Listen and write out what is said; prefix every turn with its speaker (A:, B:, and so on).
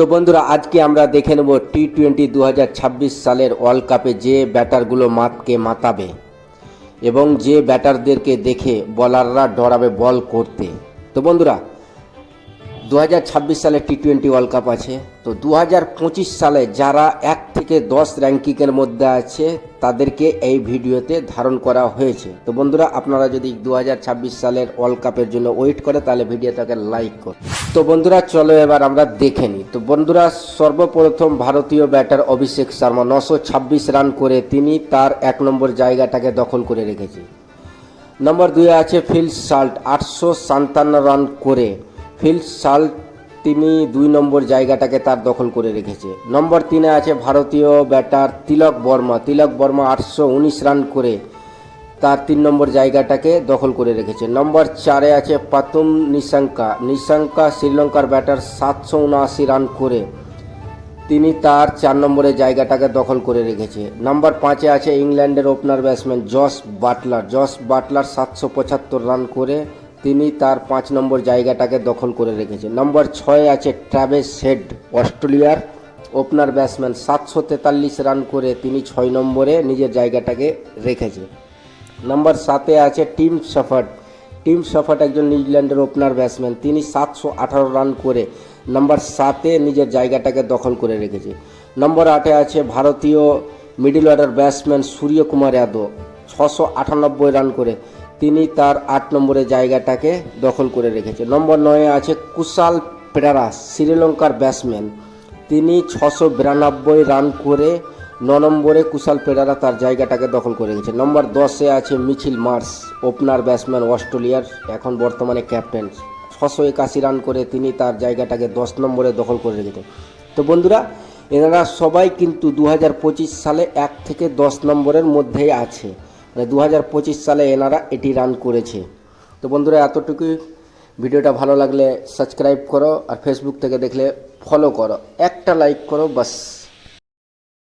A: তো বন্ধুরা, আজকে আমরা দেখে নেব টি টোয়েন্টি দু হাজার ছাব্বিশ সালের ওয়ার্ল্ড কাপে যে ব্যাটারগুলো মাতকে মাতাবে এবং যে ব্যাটারদেরকে দেখে বলাররা ডরাবে বল করতে। তো বন্ধুরা দু হাজার ছাব্বিশ সালে টি টোয়েন্টি ওয়ার্ল্ড কাপ আছে। তো দু হাজার পঁচিশ সালে যারা এক থেকে দশ র্যাঙ্কিংয়ের মধ্যে আছে তাদেরকে এই ভিডিওতে ধারণ করা হয়েছে। তো বন্ধুরা, আপনারা যদি দু হাজার ছাব্বিশ সালের ওয়ার্ল্ড কাপের জন্য ওয়েট করে, তাহলে ভিডিওটাকে লাইক করুন। তো বন্ধুরা, চলো এবার আমরা দেখে নিই। তো বন্ধুরা, সর্বপ্রথম ভারতীয় ব্যাটার অভিষেক শর্মা নশো রান করে তিনি তার এক নম্বর জায়গাটাকে দখল করে রেখেছে নম্বর দুয়ে আছে ফিল সাল্ট, আটশো সাতান্ন রান করে ফিল সাল্ট তিনি দুই নম্বর জায়গাটাকে তার দখল করে রেখেছে। নম্বর তিনে আছে ভারতীয় ব্যাটার তিলক বর্মা। তিলক বর্মা আটশো উনিশ রান করে তার তিন নম্বর জায়গাটাকে দখল করে রেখেছে। নম্বর চারে আছে পাতুম নিশাঙ্কা। নিশাঙ্কা শ্রীলঙ্কার ব্যাটার সাতশো উনআশি রান করে তিনি তার চার নম্বরের জায়গাটাকে দখল করে রেখেছে। নম্বর পাঁচে আছে ইংল্যান্ডের opener batsman Jos Buttler. Jos Buttler সাতশো পঁচাত্তর রান করে তিনি তার পাঁচ নম্বর জায়গাটাকে দখল করে রেখেছে নম্বর ছয় আছে ট্রাভেস হেড, অস্ট্রেলিয়ার। ওপেনার ব্যাটসম্যান সাতশো তেতাল্লিশ রান করে তিনি ছয় নম্বরে নিজের জায়গাটাকে রেখেছে নম্বর সাতে আছে টিম সাফার্ট টিম সাফার্ট একজন নিউজিল্যান্ডের ওপেনার ব্যাটসম্যান। তিনি সাতশো আঠারো রান করে নম্বর সাতে নিজের জায়গাটাকে দখল করে রেখেছে নম্বর আটে আছে ভারতীয় middle order batsman Suryakumar Yadav. ছশো আটানব্বই রান করে তিনি তার আট নম্বরের জায়গাটাকে দখল করে রেখেছে। নম্বর নয়ে আছে কুশাল পেরারা, শ্রীলঙ্কার ব্যাটসম্যান। তিনি ছশো বিরানব্বই রান করে ন নম্বরে কুশাল পেরারা তার জায়গাটাকে দখল করে রেখেছে। নম্বর দশে আছে মিছিল মার্স, ওপেনার ব্যাটসম্যান অস্ট্রেলিয়ার, এখন বর্তমানে ক্যাপ্টেন। ছশো একাশি রান করে তিনি তার জায়গাটাকে দশ নম্বরে দখল করে রেখেছে। তো বন্ধুরা, এনারা সবাই কিন্তু দু হাজার পঁচিশ সালে এক থেকে দশ নম্বরের মধ্যেই আছে। দু হাজার পঁচিশ সালে এনারা এটি রান করেছে। তো বন্ধুরা এতটুকুই ভিডিওটা ভালো লাগলে সাবস্ক্রাইব করো আর ফেসবুক থেকে দেখলে ফলো করো। একটা লাইক করো, বাস।